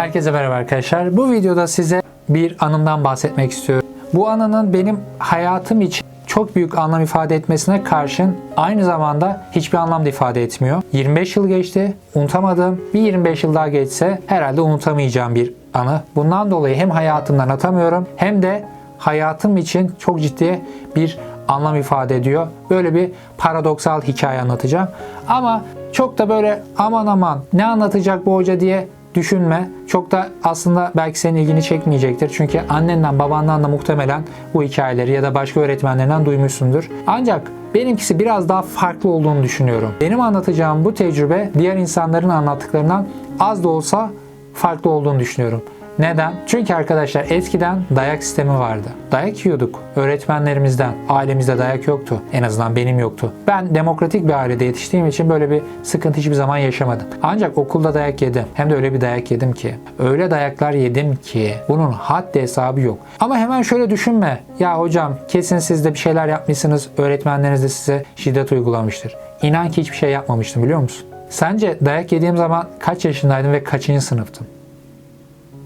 Herkese merhaba arkadaşlar. Bu videoda size bir anımdan bahsetmek istiyorum. Bu anının benim hayatım için çok büyük anlam ifade etmesine karşın aynı zamanda hiçbir anlam da ifade etmiyor. 25 yıl geçti, unutamadım. Bir 25 yıl daha geçse herhalde unutamayacağım bir anı. Bundan dolayı hem hayatımdan atamıyorum hem de hayatım için çok ciddi bir anlam ifade ediyor. Böyle bir paradoksal hikaye anlatacağım. Ama çok da böyle aman aman ne anlatacak bu hoca diye düşünme. Çok da aslında belki senin ilgini çekmeyecektir. Çünkü annenden babandan da muhtemelen bu hikayeleri ya da başka öğretmenlerinden duymuşsundur. Ancak benimkisi biraz daha farklı olduğunu düşünüyorum. Benim anlatacağım bu tecrübe diğer insanların anlattıklarından az da olsa farklı olduğunu düşünüyorum. Neden? Çünkü arkadaşlar eskiden dayak sistemi vardı. Dayak yiyorduk öğretmenlerimizden. Ailemizde dayak yoktu. En azından benim yoktu. Ben demokratik bir ailede yetiştiğim için böyle bir sıkıntı hiçbir zaman yaşamadım. Ancak okulda dayak yedim. Hem de öyle bir dayak yedim ki. Öyle dayaklar yedim ki bunun haddi hesabı yok. Ama hemen şöyle düşünme. Ya hocam kesin siz de bir şeyler yapmışsınız. Öğretmenleriniz de size şiddet uygulamıştır. İnan ki hiçbir şey yapmamıştım biliyor musun? Sence dayak yediğim zaman kaç yaşındaydım ve kaçıncı sınıftım?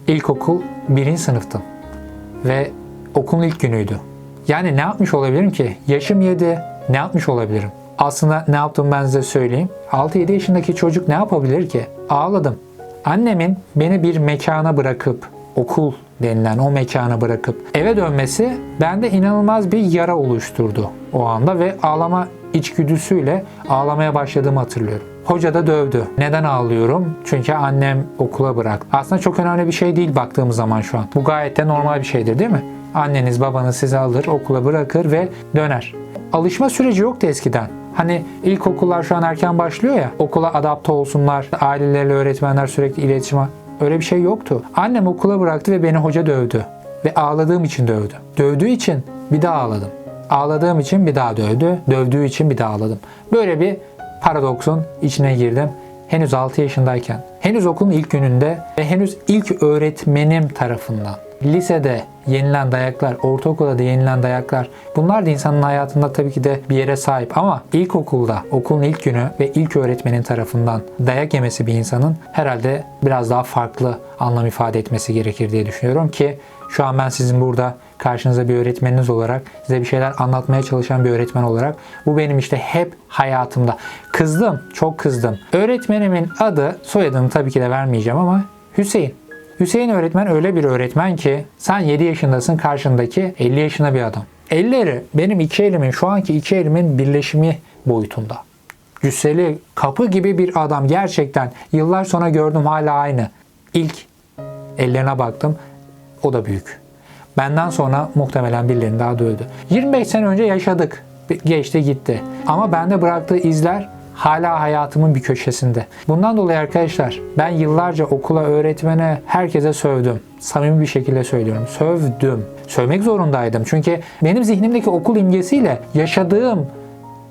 İlkokul birinci sınıftım. Ve okulun ilk günüydü. Yani ne yapmış olabilirim ki? Yaşım 7. Ne yapmış olabilirim? Aslında ne yaptım ben size söyleyeyim. 6-7 yaşındaki çocuk ne yapabilir ki? Ağladım. Annemin beni bir mekana bırakıp, okul denilen o mekana bırakıp eve dönmesi bende inanılmaz bir yara oluşturdu o anda ve ağlama içgüdüsüyle ağlamaya başladığımı hatırlıyorum. Hoca da dövdü. Neden ağlıyorum? Çünkü annem okula bıraktı. Aslında çok önemli bir şey değil baktığımız zaman şu an. Bu gayet de normal bir şeydir değil mi? Anneniz babanız sizi alır, okula bırakır ve döner. Alışma süreci yoktu eskiden. Hani ilkokullar şu an erken başlıyor ya, okula adapte olsunlar, aileleriyle öğretmenler sürekli iletişime. Öyle bir şey yoktu. Annem okula bıraktı ve beni hoca dövdü. Ve ağladığım için dövdü. Dövdüğü için bir daha ağladım. Ağladığım için bir daha dövdü. Dövdüğü için bir daha ağladım. Böyle bir paradoksun içine girdim. Henüz 6 yaşındayken, henüz okulun ilk gününde ve henüz ilk öğretmenim tarafından. Lisede yenilen dayaklar, ortaokulda da yenilen dayaklar. Bunlar da insanın hayatında tabii ki de bir yere sahip ama ilkokulda, okulun ilk günü ve ilk öğretmenin tarafından dayak yemesi bir insanın herhalde biraz daha farklı anlam ifade etmesi gerekir diye düşünüyorum ki şu an ben sizin burada karşınızda bir öğretmeniniz olarak size bir şeyler anlatmaya çalışan bir öğretmen olarak bu benim işte hep hayatımda. Kızdım, çok kızdım. Öğretmenimin adı, soyadını tabii ki de vermeyeceğim ama Hüseyin. Hüseyin öğretmen öyle bir öğretmen ki sen 7 yaşındasın karşındaki 50 yaşında bir adam. Elleri benim iki elimin şu anki iki elimin birleşimi boyutunda. Cüsseli kapı gibi bir adam gerçekten yıllar sonra gördüm hala aynı. İlk ellerine baktım o da büyük. Benden sonra muhtemelen birilerini daha dövdü. 25 sene önce yaşadık. Geçti gitti. Ama bende bıraktığı izler hala hayatımın bir köşesinde. Bundan dolayı arkadaşlar ben yıllarca okula, öğretmene, herkese sövdüm. Samimi bir şekilde söylüyorum. Sövdüm. Sövmek zorundaydım. Çünkü benim zihnimdeki okul imgesiyle yaşadığım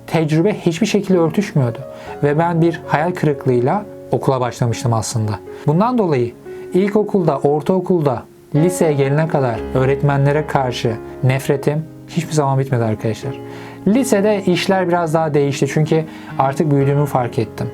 tecrübe hiçbir şekilde örtüşmüyordu. Ve ben bir hayal kırıklığıyla okula başlamıştım aslında. Bundan dolayı ilkokulda, ortaokulda, liseye gelene kadar öğretmenlere karşı nefretim hiçbir zaman bitmedi arkadaşlar. Lisede işler biraz daha değişti çünkü artık büyüdüğümü fark ettim.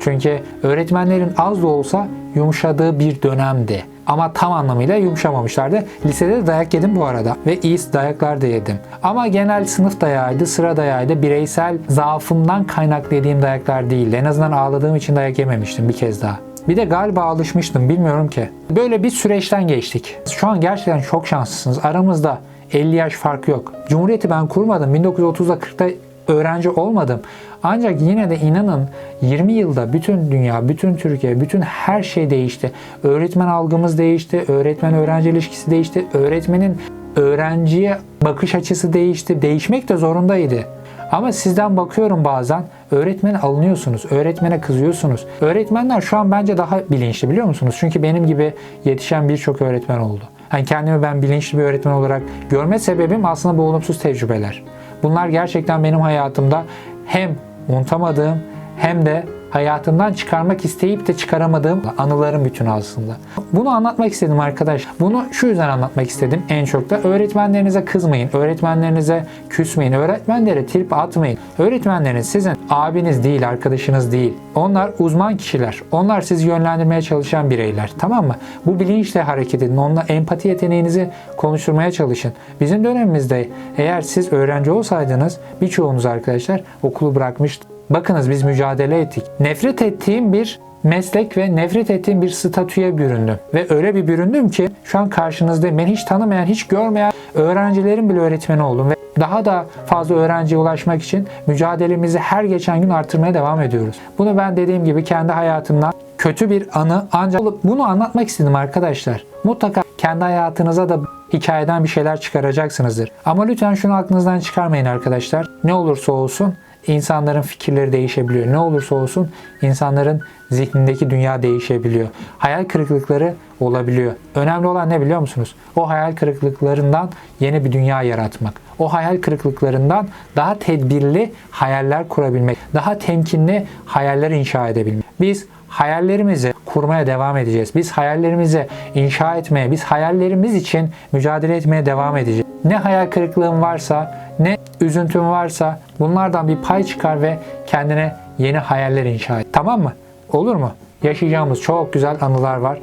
Çünkü öğretmenlerin az da olsa yumuşadığı bir dönemdi. Ama tam anlamıyla yumuşamamışlardı. Lisede de dayak yedim bu arada ve iyi dayaklar da yedim. Ama genel sınıf dayağıydı, sıra dayağıydı. Bireysel zaafımdan kaynaklı yediğim dayaklar değildi. En azından ağladığım için dayak yememiştim bir kez daha. Bir de galiba alışmıştım bilmiyorum ki. Böyle bir süreçten geçtik. Şu an gerçekten çok şanslısınız. Aramızda 50 yaş fark yok. Cumhuriyeti ben kurmadım. 1930'da 40'ta öğrenci olmadım. Ancak yine de inanın 20 yılda bütün dünya, bütün Türkiye, bütün her şey değişti. Öğretmen algımız değişti, öğretmen öğrenci ilişkisi değişti, öğretmenin öğrenciye bakış açısı değişti. Değişmek de zorundaydı. Ama sizden bakıyorum bazen öğretmene alınıyorsunuz, öğretmene kızıyorsunuz. Öğretmenler şu an bence daha bilinçli biliyor musunuz? Çünkü benim gibi yetişen birçok öğretmen oldu. Hani kendimi ben bilinçli bir öğretmen olarak görme sebebim aslında bu olumsuz tecrübeler. Bunlar gerçekten benim hayatımda hem unutamadığım hem de hayatımdan çıkarmak isteyip de çıkaramadığım anıların bütünü aslında. Bunu anlatmak istedim arkadaş. Bunu şu yüzden anlatmak istedim en çok da öğretmenlerinize kızmayın. Öğretmenlerinize küsmeyin. Öğretmenlere trip atmayın. Öğretmenleriniz sizin abiniz değil, arkadaşınız değil. Onlar uzman kişiler. Onlar sizi yönlendirmeye çalışan bireyler. Tamam mı? Bu bilinçle hareket edin. Onunla empati yeteneğinizi konuşturmaya çalışın. Bizim dönemimizde eğer siz öğrenci olsaydınız birçoğunuz arkadaşlar okulu bırakmıştı. Bakınız biz mücadele ettik. Nefret ettiğim bir meslek ve nefret ettiğim bir statüye büründüm. Ve öyle bir büründüm ki şu an karşınızdayım. Beni hiç tanımayan, hiç görmeyen öğrencilerin bile öğretmeni oldum. Ve daha da fazla öğrenciye ulaşmak için mücadelemizi her geçen gün artırmaya devam ediyoruz. Bunu ben dediğim gibi kendi hayatımdan kötü bir anı ancak bunu anlatmak istedim arkadaşlar. Mutlaka kendi hayatınıza da hikayeden bir şeyler çıkaracaksınızdır. Ama lütfen şunu aklınızdan çıkarmayın arkadaşlar. Ne olursa olsun insanların fikirleri değişebiliyor. Ne olursa olsun insanların zihnindeki dünya değişebiliyor. Hayal kırıklıkları olabiliyor. Önemli olan ne biliyor musunuz? O hayal kırıklıklarından yeni bir dünya yaratmak. O hayal kırıklıklarından daha tedbirli hayaller kurabilmek. Daha temkinli hayaller inşa edebilmek. Biz hayallerimizi kurmaya devam edeceğiz. Biz hayallerimizi inşa etmeye, biz hayallerimiz için mücadele etmeye devam edeceğiz. Ne hayal kırıklığın varsa, ne üzüntün varsa bunlardan bir pay çıkar ve kendine yeni hayaller inşa et. Tamam mı? Olur mu? Yaşayacağımız çok güzel anılar var.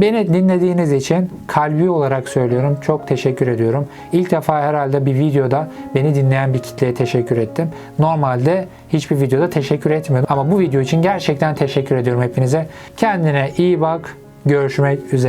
Beni dinlediğiniz için kalbi olarak söylüyorum. Çok teşekkür ediyorum. İlk defa herhalde bir videoda beni dinleyen bir kitleye teşekkür ettim. Normalde hiçbir videoda teşekkür etmiyordum. Ama bu video için gerçekten teşekkür ediyorum hepinize. Kendine iyi bak. Görüşmek üzere.